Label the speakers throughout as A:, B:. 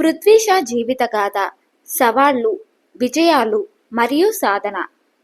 A: పృథ్వీషా జీవిత గాథ సవాళ్ళు విజయాలు మరియు సాధన.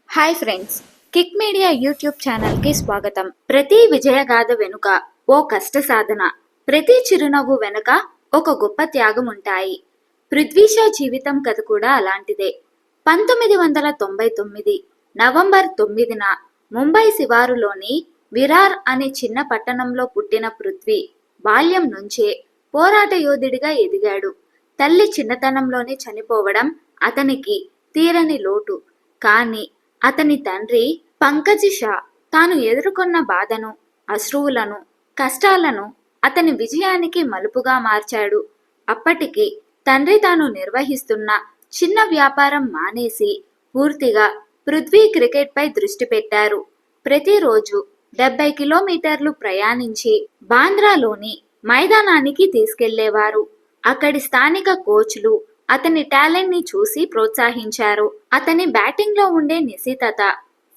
A: Hi friends kick media YouTube ఛానల్కి స్వాగతం. ప్రతి విజయగాథ వెనుక ఓ కష్ట సాధన ప్రతి చిరునవ్వు వెనుక ఒక గొప్ప త్యాగం ఉంటాయి. పృథ్వీషా జీవితం కథ కూడా అలాంటిదే. పంతొమ్మిది వందల తొంభై తొమ్మిది నవంబర్ తొమ్మిదిన ముంబై శివారులోని విరార్ అనే చిన్న పట్టణంలో పుట్టిన పృథ్వీ బాల్యం నుంచే పోరాట యోధుడిగా ఎదిగాడు. తల్లి చిన్నతనంలోనే చనిపోవడం అతనికి తీరని లోటు. కానీ అతని తండ్రి పంకజ్ షా తాను ఎదుర్కొన్న బాధను అశ్రువులను కష్టాలను అతని విజయానికి మలుపుగా మార్చాడు. అప్పటికి తండ్రి తాను నిర్వహిస్తున్న చిన్న వ్యాపారం మానేసి పూర్తిగా పృథ్వీ క్రికెట్పై దృష్టి పెట్టారు. ప్రతిరోజు డెబ్బై కిలోమీటర్లు ప్రయాణించి బాంద్రాలోని మైదానానికి తీసుకెళ్ళేవారు. అక్కడి స్థానిక కోచ్లు అతని టాలెంట్ని చూసి ప్రోత్సహించారు. అతని బ్యాటింగ్లో ఉండే నిశితత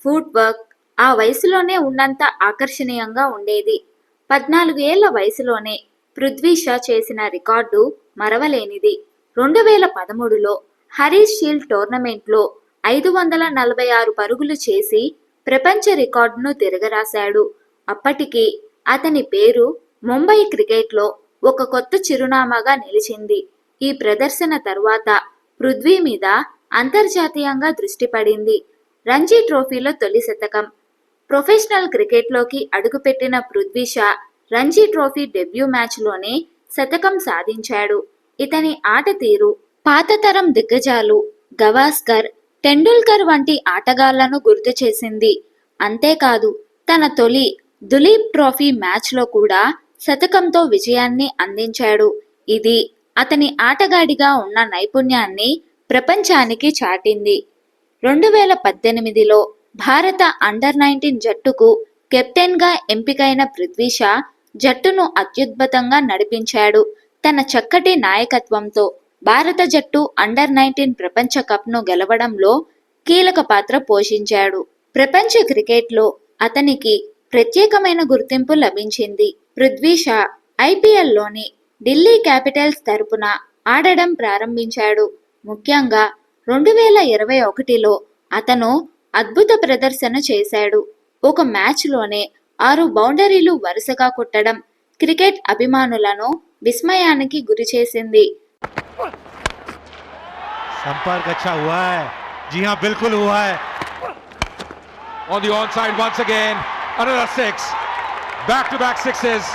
A: ఫుట్ వర్క్ ఆ వయసులోనే ఉన్నంత ఆకర్షణీయంగా ఉండేది. పద్నాలుగు ఏళ్ళ వయసులోనే పృథ్వీ షా చేసిన రికార్డు మరవలేనిది. రెండు వేల పదమూడులో హరీష్ షీల్డ్ టోర్నమెంట్లో ఐదు వందల నలభై ఆరు పరుగులు చేసి ప్రపంచ రికార్డును తిరగరాశాడు. అప్పటికి అతని పేరు ముంబై క్రికెట్లో ఒక కొత్త చిరునామాగా నిలిచింది. ఈ ప్రదర్శన తర్వాత పృథ్వీ మీద అంతర్జాతీయంగా దృష్టి పడింది. రంజీ ట్రోఫీలో తొలి శతకం. ప్రొఫెషనల్ క్రికెట్లోకి అడుగుపెట్టిన పృథ్వీ షా రంజీ ట్రోఫీ డెబ్యూ మ్యాచ్లోనే శతకం సాధించాడు. ఇతని ఆట తీరు పాతతరం దిగ్గజాలు గవాస్కర్ టెండూల్కర్ వంటి ఆటగాళ్ళను గుర్తు చేసింది. అంతేకాదు తన తొలి దులీప్ ట్రోఫీ మ్యాచ్లో కూడా శతకంతో విజయాన్ని అందించాడు. ఇది అతని ఆటగాడిగా ఉన్న నైపుణ్యాన్ని ప్రపంచానికి చాటింది. రెండు వేల పద్దెనిమిదిలో భారత అండర్ నైన్టీన్ జట్టుకు కెప్టెన్గా ఎంపికైన పృథ్వీ షా జట్టును అత్యుద్భుతంగా నడిపించాడు. తన చక్కటి నాయకత్వంతో భారత జట్టు అండర్ నైన్టీన్ ప్రపంచ కప్ను గెలవడంలో కీలక పాత్ర పోషించాడు. ప్రపంచ క్రికెట్లో అతనికి ప్రత్యేకమైన గుర్తింపు లభించింది. పృథ్వీ షా ఐపీఎల్లోని ఢిల్లీ క్యాపిటల్స్ తరపున ఆడడం ప్రారంభించాడు ముఖ్యంగా రెండు వేల ఇరవై ఒకటిలో అతను అద్భుత ప్రదర్శన చేశాడు ఒక మ్యాచ్లోనే ఆరు బౌండరీలు వరుసగా కొట్టడం క్రికెట్ అభిమానులను విస్మయానికి గురిచేసింది
B: संपर्क अच्छा हुआ है जी हाँ बिल्कुल हुआ है
C: on the onside once again. Another six. Back to back sixes.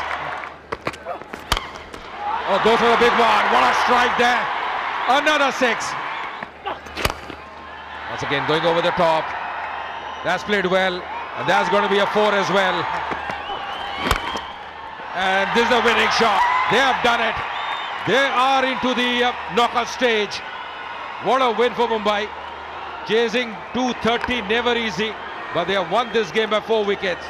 C: Oh, goes for the big one. What a strike there. Another six. Once again, going over the top. That's played well. And that's going to be a four as well. And this is the winning shot. They have done it. They are into the uh, knockout stage. What a win for Mumbai. Chasing 230, never easy. But they have won this game by four wickets.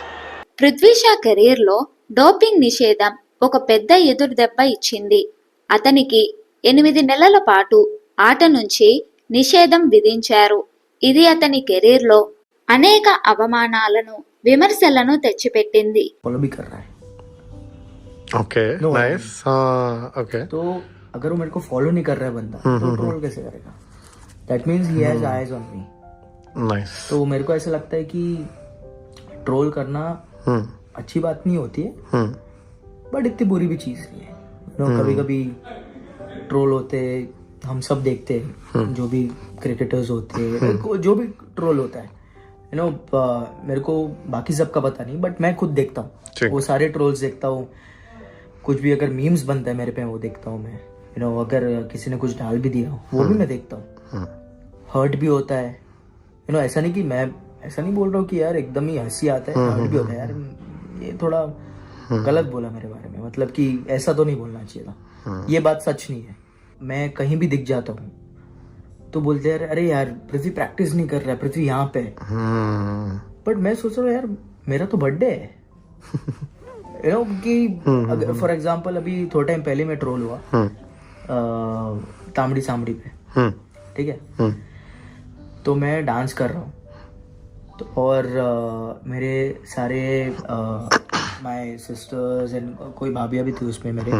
A: Prithvi Shah కెరీర్లో doping నిషేధం ఒక పెద్ద ఎదురు దెబ్బ ఇచ్చింది అతనికి ఎనిమిది నెలల పాటు ఆట నుంచి నిషేధం విధించారు ఇది అతని కెరీర్లో అనేక అవమానాలను విమర్శలను తెచ్చిపెట్టింది
D: फॉलो भी कर रहा है
E: ओके
D: No.
E: नाइस हाँ ओके
D: तो अगर वो मेरे को फॉलो नहीं कर रहा है बंदा तो ट्रोल कैसे करेगा that means he has eyes on me
E: nice
D: तो मेरे को ऐसा लगता है कि ट्रोल करना
E: हम्म
D: अच्छी बात नहीं होती है।
E: हम्म।
D: बट इतनी बुरी भी चीज़ नहीं है। नो कभी कभी ट्रोल होते हम सब देखते हैं जो भी क्रिकेटर्स होते हैं जो भी ट्रोल होता है। यू नो मेरे को बाकी सबका पता नहीं बट मैं खुद देखता हूँ। वो सारे ट्रोल्स देखता हूँ। कुछ भी अगर मीम्स बनता है मेरे पे वो देखता हूँ मैं। यू नो अगर किसी ने कुछ डाल भी दिया वो भी मैं देखता हूँ।
E: हम्म।
D: हर्ट भी होता है। यू नो ऐसा नहीं कि मैं ऐसा नहीं बोल रहा हूँ कि यार एकदम ही हँसी आता है हर्ट भी होता है यार। ये थोड़ा गलत बोला मेरे बारे में मतलब कि ऐसा तो नहीं बोलना चाहिए था। ये बात सच नहीं है। मैं कहीं भी दिख जाता हूँ तो बोलते हैं अरे यार पृथ्वी प्रैक्टिस नहीं कर रहा है पृथ्वी यहाँ पे
E: हम्म।
D: बट मैं सोच रहा हूँ यार मेरा तो बर्थडे है। यू नो कि अगर फॉर एग्जांपल अभी थोड़ा टाइम पहले मैं ट्रोल हुआ
E: हम्म।
D: तामड़ी सामड़ी पे।
E: हम्म।
D: ठीक है?
E: हम्म।
D: तो मैं डांस कर रहा हूँ। तो और अ, मेरे सारे माय सिस्टर्स एंड कोई भाभियाँ भी थी उसमें मेरे।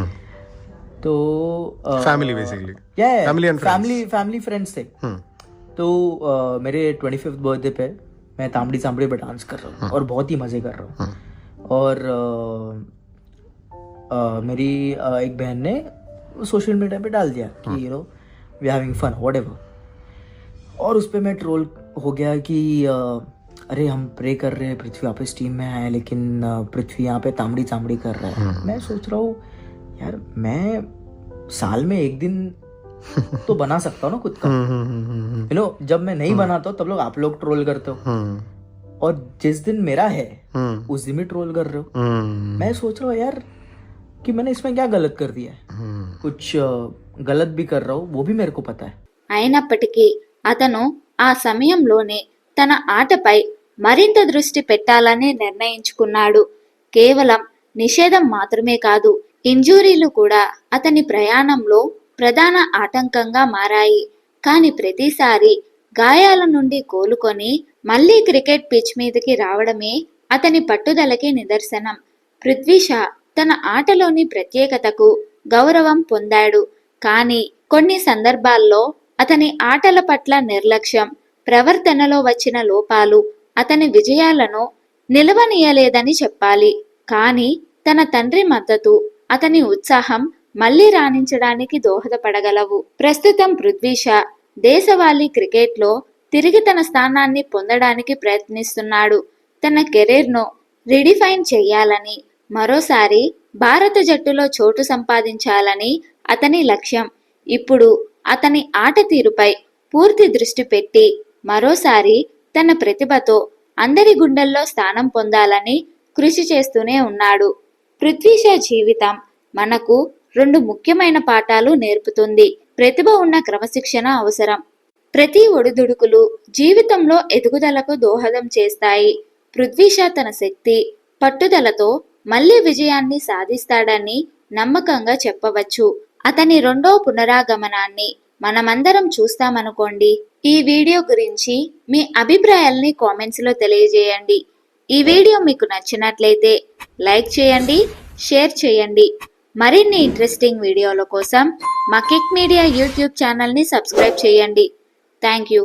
D: तो
E: Family basically.
D: या
E: Family and
D: family family friends थे।
E: हम्म।
D: तो अ, मेरे ट्वेंटी फिफ्थ बर्थडे पे मैं तांबड़ी तांबड़ी पे डांस कर रहा हूँ और बहुत ही मज़े कर रहा हूँ। और अ, अ, मेरी अ, एक बहन ने सोशल मीडिया पे डाल दिया कि you know we having fun what और उस पर मैं ट्रोल हो गया कि अ, अरे हम प्रे कर रहे हैं पृथ्वी वापस टीम में आए लेकिन अ, पृथ्वी यहाँ पे तांबड़ी तांबड़ी कर रहा है मैं सोच रहा हूँ यार मैं साल में एक दिन तो बना सकता हूँ ना खुद का
E: हम्म
D: यू नो जब मैं नहीं बनाता हूँ तब लोग आप लोग ट्रोल करते हो
E: हम्म
D: और जिस दिन मेरा है
E: हम्म
D: उस दिन भी ट्रोल कर रहे हो
E: हम्म
D: मैं सोच रहा हूँ यार कि मैंने इसमें क्या गलत कर दिया है
E: हम्म
D: कुछ अ, गलत भी कर रहा हूँ वो भी मेरे को पता है
A: అయినప్పటికీ అతను ఆ సమయంలోనే తన ఆటపై మరింత దృష్టి పెట్టాలని నిర్ణయించుకున్నాడు. కేవలం నిషేధం మాత్రమే కాదు ఇంజూరీలు కూడా అతని ప్రయాణంలో ప్రధాన ఆటంకంగా మారాయి. కాని ప్రతిసారి గాయాల నుండి కోలుకొని మళ్ళీ క్రికెట్ పిచ్ మీదకి రావడమే అతని పట్టుదలకి నిదర్శనం. పృథ్వీషా తన ఆటలోని ప్రత్యేకతకు గౌరవం పొందాడు. కానీ కొన్ని సందర్భాల్లో అతని ఆటల పట్ల నిర్లక్ష్యం ప్రవర్తనలో వచ్చిన లోపాలు అతని విజయాలను నిలవనీయలేదని చెప్పాలి. కానీ తన తండ్రి మద్దతు అతని ఉత్సాహం మళ్ళీ రాణించడానికి దోహదపడగలవు. ప్రస్తుతం పృథ్వీషా దేశవాళీ క్రికెట్లో తిరిగి తన స్థానాన్ని పొందడానికి ప్రయత్నిస్తున్నాడు. తన కెరీర్ను రిడిఫైన్ చేయాలని మరోసారి భారత జట్టులో చోటు సంపాదించాలని అతని లక్ష్యం. ఇప్పుడు అతని ఆట తీరుపై పూర్తి దృష్టి పెట్టి మరోసారి తన ప్రతిభతో అందరి గుండెల్లో స్థానం పొందాలని కృషి చేస్తూనే ఉన్నాడు. పృథ్వీషా జీవితం మనకు రెండు ముఖ్యమైన పాఠాలు నేర్పుతుంది. ప్రతిభ ఉన్న క్రమశిక్షణ అవసరం. ప్రతి ఒడిదుడుకులు జీవితంలో ఎదుగుదలకు దోహదం చేస్తాయి. పృథ్వీషా తన శక్తి పట్టుదలతో మళ్ళీ విజయాన్ని సాధిస్తాడని నమ్మకంగా చెప్పవచ్చు. అతని రెండో పునరాగమనాన్ని మనమందరం చూస్తామనుకోండి. ఈ వీడియో గురించి మీ అభిప్రాయాల్ని కామెంట్స్లో తెలియజేయండి. ఈ వీడియో మీకు నచ్చినట్లయితే లైక్ చేయండి షేర్ చేయండి. మరిన్ని ఇంట్రెస్టింగ్ వీడియోల కోసం మా కిక్ మీడియా యూట్యూబ్ ఛానల్ని సబ్స్క్రైబ్ చేయండి. Thank you